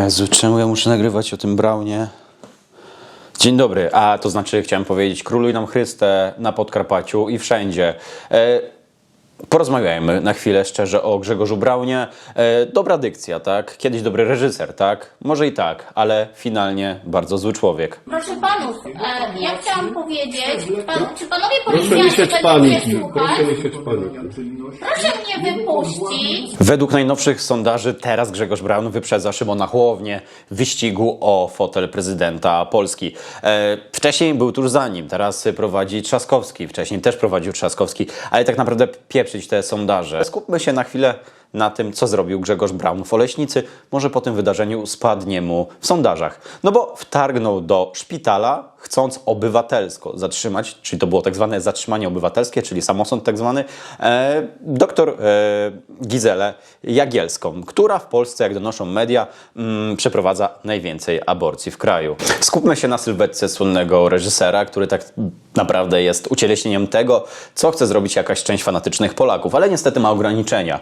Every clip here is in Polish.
Jezu, czemu ja muszę nagrywać o tym Braunie? Dzień dobry, a to znaczy chciałem powiedzieć króluj nam Chryste na Podkarpaciu i wszędzie. E, porozmawiajmy na chwilę szczerze o Grzegorzu Braunie. E, dobra dykcja, tak? Kiedyś dobry reżyser, tak? Może i tak, ale finalnie bardzo zły człowiek. Proszę panów, e, ja chciałam powiedzieć, pan, czy panowie Proszę nie policjanci sieć będą paniki. słuchać? Proszę nie sieć paniki. Proszę mnie wypuścić. Według najnowszych sondaży teraz Grzegorz Braun wyprzedza Szymona Hołownię w wyścigu o fotel prezydenta Polski. E, wcześniej był tuż za nim, teraz prowadzi Trzaskowski, wcześniej też prowadził Trzaskowski, ale tak naprawdę pieprzyć te sondaże. Skupmy się na chwilę na tym, co zrobił Grzegorz Braun w Oleśnicy. Może po tym wydarzeniu spadnie mu w sondażach. No bo wtargnął do szpitala, chcąc obywatelsko zatrzymać, czyli to było tak zwane zatrzymanie obywatelskie, czyli samosąd tak zwany, e, doktor e, Gizelę Jagielską, która w Polsce, jak donoszą media, mm, przeprowadza najwięcej aborcji w kraju. Skupmy się na sylwetce słynnego reżysera, który tak naprawdę jest ucieleśnieniem tego, co chce zrobić jakaś część fanatycznych Polaków, ale niestety ma ograniczenia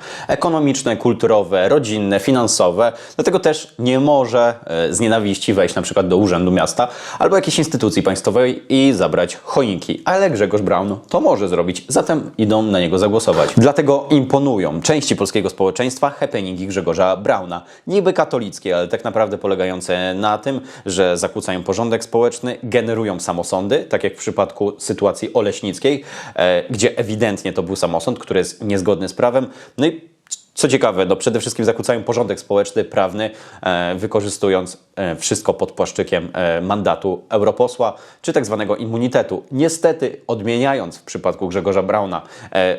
ekonomiczne, kulturowe, rodzinne, finansowe, dlatego też nie może e, z nienawiści wejść na przykład do Urzędu Miasta albo jakiejś instytucji państwowej i zabrać choinki. Ale Grzegorz Braun to może zrobić, zatem idą na niego zagłosować. Dlatego imponują części polskiego społeczeństwa happeningi Grzegorza Brauna. Niby katolickie, ale tak naprawdę polegające na tym, że zakłócają porządek społeczny, generują samosądy, tak jak w przypadku sytuacji oleśnickiej, e, gdzie ewidentnie to był samosąd, który jest niezgodny z prawem. No i co ciekawe, no przede wszystkim zakłócają porządek społeczny, prawny, e, wykorzystując e, wszystko pod płaszczykiem e, mandatu europosła, czy tak zwanego immunitetu. Niestety, odmieniając w przypadku Grzegorza Brauna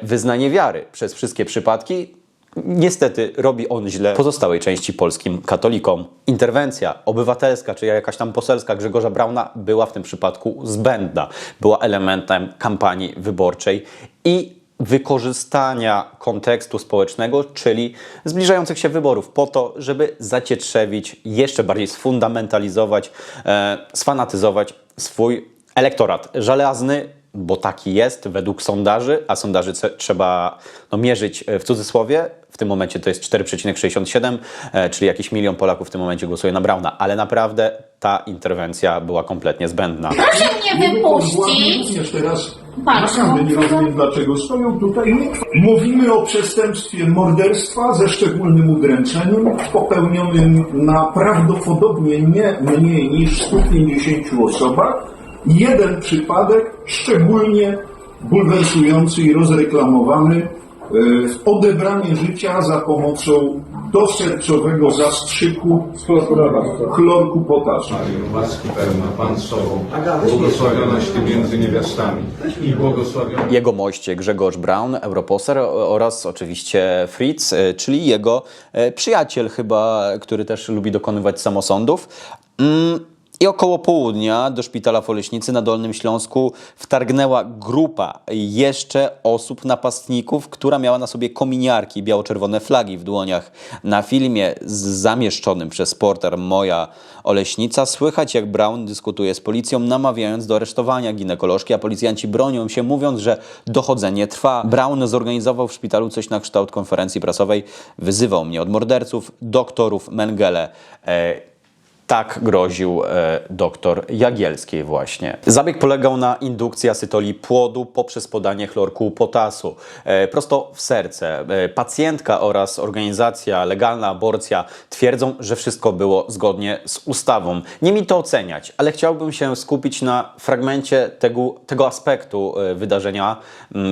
wyznanie wiary przez wszystkie przypadki, Niestety robi on źle pozostałej części polskim katolikom. Interwencja obywatelska, czy jakaś tam poselska Grzegorza Brauna była w tym przypadku zbędna. Była elementem kampanii wyborczej i wykorzystania kontekstu społecznego, czyli zbliżających się wyborów, po to, żeby zacietrzewić, jeszcze bardziej sfundamentalizować, e, sfanatyzować swój elektorat żelazny, bo taki jest według sondaży, a sondaży trzeba no, mierzyć e, w cudzysłowie. W tym momencie to jest 4,67, e, czyli jakiś milion Polaków w tym momencie głosuje na Brauna, ale naprawdę ta interwencja była kompletnie zbędna. Proszę mnie wypuścić. Państwo. nie rozumiem dlaczego stoją tutaj. Mówimy o przestępstwie morderstwa ze szczególnym udręczeniem popełnionym na prawdopodobnie nie mniej niż 150 osobach. Jeden przypadek szczególnie bulwersujący i rozreklamowany e, odebranie życia za pomocą dosercowego zastrzyku chlorku potasu. Maryjo, łaski pełna, Pan z Tobą, błogosławionaś Ty między niewiastami i błogosławiony Jego moście Grzegorz Braun, europoser oraz oczywiście Fritz, e, czyli jego e, przyjaciel chyba, który też lubi dokonywać samosądów. Mm, I około południa do szpitala w Oleśnicy na Dolnym Śląsku wtargnęła grupa jeszcze osób, napastników, która miała na sobie kominiarki, biało-czerwone flagi w dłoniach. Na filmie z zamieszczonym przez portal Moja Oleśnica słychać jak Brown dyskutuje z policją, namawiając do aresztowania ginekolożki, a policjanci bronią się, mówiąc, że dochodzenie trwa. Brown zorganizował w szpitalu coś na kształt konferencji prasowej. Wyzywał mnie od morderców, doktorów Mengele. E, tak groził e, doktor Jagielskiej właśnie. Zabieg polegał na indukcji acytoli płodu poprzez podanie chlorku potasu e, prosto w serce. E, pacjentka oraz organizacja Legalna Aborcja twierdzą, że wszystko było zgodnie z ustawą. Nie mi to oceniać, ale chciałbym się skupić na fragmencie tego, tego aspektu e, wydarzenia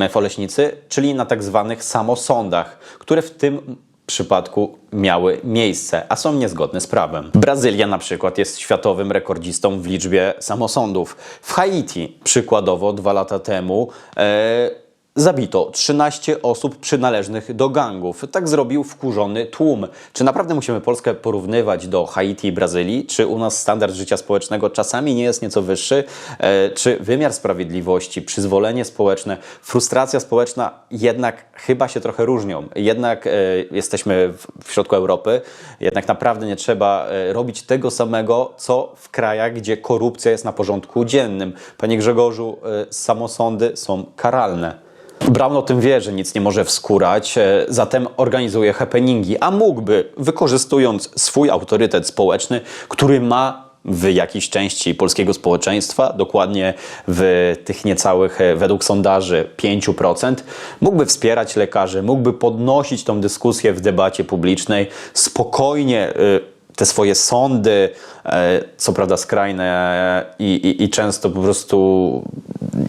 w Oleśnicy, czyli na tak zwanych samosądach, które w tym przypadku miały miejsce, a są niezgodne z prawem. Brazylia na przykład jest światowym rekordzistą w liczbie samosądów. W Haiti przykładowo dwa lata temu e, zabito 13 osób przynależnych do gangów. Tak zrobił wkurzony tłum. Czy naprawdę musimy Polskę porównywać do Haiti i Brazylii? Czy u nas standard życia społecznego czasami nie jest nieco wyższy? E, czy wymiar sprawiedliwości, przyzwolenie społeczne, frustracja społeczna jednak chyba się trochę różnią? Jednak e, jesteśmy w, w środku Europy, jednak naprawdę nie trzeba e, robić tego samego, co w krajach, gdzie korupcja jest na porządku dziennym. Panie Grzegorzu, e, samosądy są karalne. Brown o tym wie, że nic nie może wskórać, e, zatem organizuje happeningi, a mógłby, wykorzystując swój autorytet społeczny, który ma w jakiejś części polskiego społeczeństwa, dokładnie w tych niecałych, e, według sondaży, 5%, mógłby wspierać lekarzy, mógłby podnosić tą dyskusję w debacie publicznej, spokojnie e, te swoje sądy, e, co prawda skrajne i, i, i często po prostu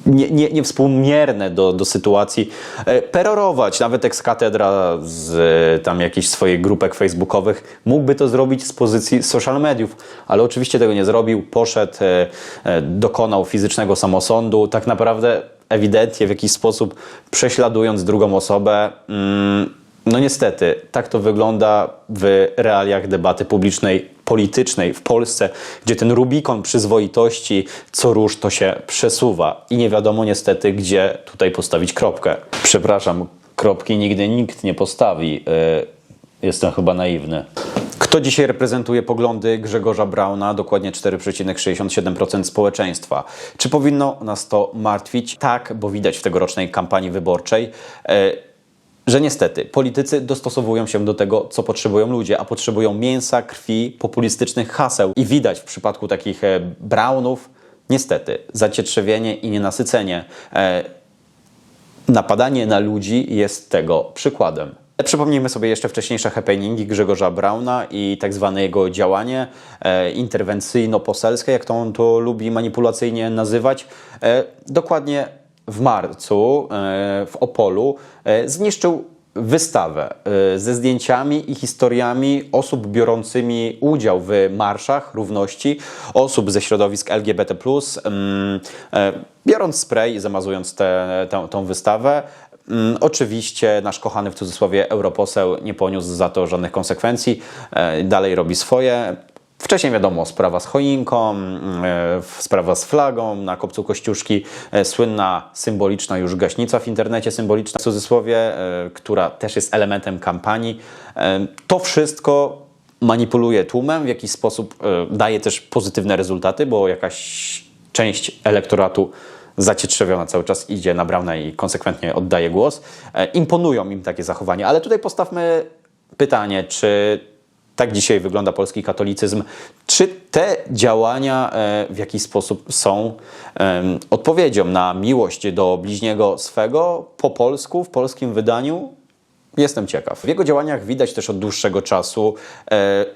nie, nie, niewspółmierne do, do sytuacji, e, perorować, nawet ex-katedra z e, tam jakichś swoich grupek facebookowych, mógłby to zrobić z pozycji social mediów, ale oczywiście tego nie zrobił, poszedł, dokonał fizycznego samosądu, tak naprawdę ewidentnie w jakiś sposób prześladując drugą osobę, mm, no niestety, tak to wygląda w realiach debaty publicznej, politycznej w Polsce, gdzie ten Rubikon przyzwoitości co róż to się przesuwa i nie wiadomo niestety, gdzie tutaj postawić kropkę. Przepraszam, kropki nigdy nikt nie postawi. Yy, Jestem chyba naiwny. Kto dzisiaj reprezentuje poglądy Grzegorza Brauna, dokładnie 4,67% społeczeństwa? Czy powinno nas to martwić? Tak, bo widać w tegorocznej kampanii wyborczej, e, że niestety politycy dostosowują się do tego, co potrzebują ludzie, a potrzebują mięsa, krwi, populistycznych haseł. I widać w przypadku takich e, Brownów, niestety, zacietrzewienie i nienasycenie. E, napadanie na ludzi jest tego przykładem. Przypomnijmy sobie jeszcze wcześniejsze happeningi Grzegorza Brauna i tak zwane jego działanie e, interwencyjno-poselskie, jak to on to lubi manipulacyjnie nazywać. E, dokładnie w marcu e, w Opolu e, zniszczył wystawę e, ze zdjęciami i historiami osób biorącymi udział w marszach równości, osób ze środowisk LGBT, mm, biorąc spray i zamazując tę tę- tą wystawę. Mm, Oczywiście nasz kochany w cudzysłowie europoseł nie poniósł za to żadnych konsekwencji, dalej robi swoje. Wcześniej wiadomo, sprawa z choinką, mm, e, sprawa z flagą na kopcu Kościuszki, e, słynna symboliczna już gaśnica w internecie, symboliczna w cudzysłowie, e, która też jest elementem kampanii. To wszystko manipuluje tłumem, w jakiś sposób daje też pozytywne rezultaty, bo jakaś część elektoratu zacietrzewiona cały czas idzie na Brauna i konsekwentnie oddaje głos. Imponują im takie zachowania, ale tutaj postawmy pytanie, czy tak dzisiaj wygląda polski katolicyzm. Czy te działania e, w jakiś sposób są odpowiedzią na miłość do bliźniego swego po polsku, w polskim wydaniu? Jestem ciekaw. W jego działaniach widać też od dłuższego czasu e,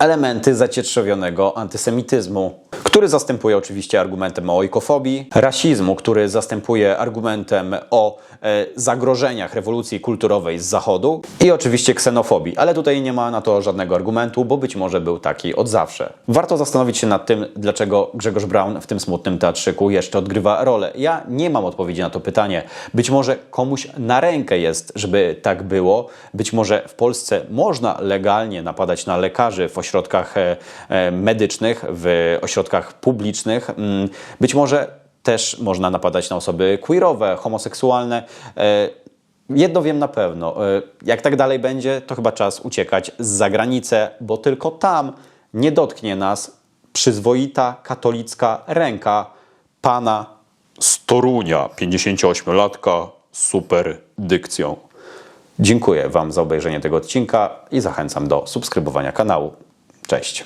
elementy zacietrzewionego antysemityzmu, który zastępuje oczywiście argumentem o ojkofobii, rasizmu, który zastępuje argumentem o e, zagrożeniach rewolucji kulturowej z zachodu i oczywiście ksenofobii, ale tutaj nie ma na to żadnego argumentu, bo być może był taki od zawsze. Warto zastanowić się nad tym, dlaczego Grzegorz Braun w tym smutnym teatrzyku jeszcze odgrywa rolę. Ja nie mam odpowiedzi na to pytanie. Być może komuś na rękę jest, żeby tak było. Być może w Polsce można legalnie napadać na lekarzy w ośrodkach e, e, medycznych, w ośrodkach publicznych. Mm, Być może też można napadać na osoby queerowe, homoseksualne. E, Jedno wiem na pewno, jak tak dalej będzie, to chyba czas uciekać z zagranicę, bo tylko tam nie dotknie nas przyzwoita katolicka ręka pana z Torunia, 58-latka, super dykcją. Dziękuję Wam za obejrzenie tego odcinka i zachęcam do subskrybowania kanału. Cześć.